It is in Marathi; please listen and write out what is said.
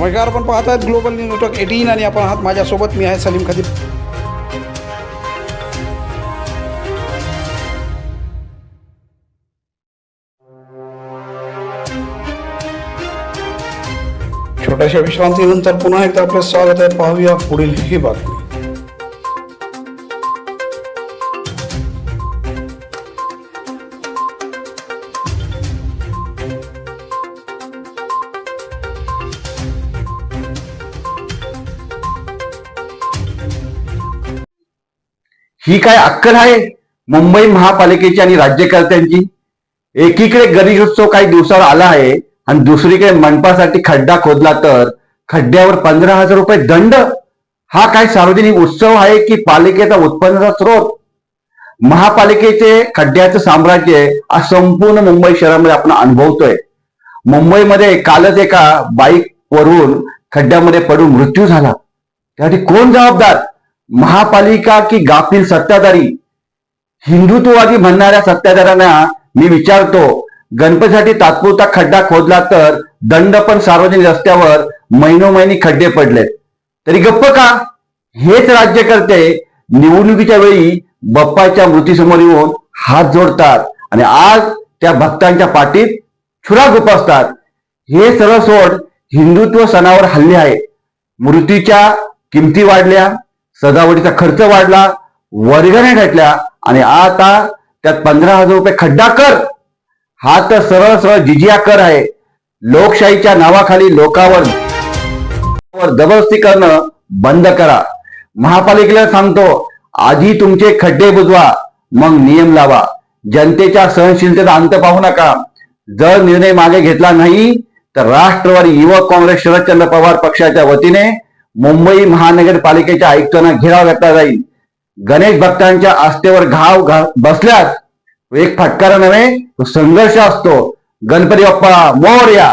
नमस्कार आपण पाहत आहेत ग्लोबल न्यूज नेटवर्क एटीन आणि आपण आहात माझ्यासोबत मी आहे सलीम खदीर छोट्याशा विश्रांतीनंतर पुन्हा एकदा आपलं स्वागत आहे. पाहूया पुढील ही बातमी. ही काय अक्कल आहे? मुंबई महापालिकेची आणि राज्यकर्त्यांची? एकीकडे गणेशोत्सव काही दिवसावर आला आहे आणि दुसरीकडे मंडपासाठी खड्डा खोदला तर खड्ड्यावर पंधरा हजार रुपये दंड? हा काय सार्वजनिक उत्सव आहे की पालिकेचा उत्पन्नाचा स्रोत? महापालिकेचे खड्ड्याचं साम्राज्य आज संपूर्ण मुंबई शहरामध्ये आपण अनुभवतोय. मुंबईमध्ये कालच एका बाईक वरून खड्ड्यामध्ये पडून मृत्यू झाला. त्यासाठी कोण जबाबदार? महापालिका की गाफील सत्ताधारी हिंदुत्ववादी म्हणणाऱ्या सत्ताधाऱ्यांना मी विचारतो गणपतीसाठी तात्पुरता खड्डा खोदला तर दंड पण सार्वजनिक रस्त्यावर महिनोमहिनी खड्डे पडलेत. तरी गप्प का? हेच राज्यकर्ते निवडणुकीच्या वेळी बाप्पाच्या मृत्यूसमोर येऊन हात जोडतात आणि आज त्या भक्तांच्या पाठीत छुरा गुपासतात हे सर्व सोड हिंदुत्व सणावर हल्ले आहे मृत्यूच्या किमती वाढल्या सजावटीचा खर्च वाढला वर्गण्या घटल्या आणि आता त्यात पंधरा हजार रुपये खड्डा कर. हा तर सरळ सरळ जिजिया कर आहे. लोकशाहीच्या नावाखाली लोकांवर जबरदस्ती करणं बंद करा. महापालिकेला सांगतो आधी तुमचे खड्डे बुजवा मग नियम लावा. जनतेच्या सहनशीलतेचा अंत पाहू नका. जर निर्णय मागे घेतला नाही तर राष्ट्रवादी युवक काँग्रेस शरदचंद्र पवार पक्षाच्या वतीने मुंबई महानगरपालिकेच्या आयुक्तांना घेराव घातला जाईल. गणेश भक्तांच्या आस्थेवर घाव बसल्यास एक फटकारा नव्हे तो संघर्ष असतो. गणपती बाप्पा मोर्या!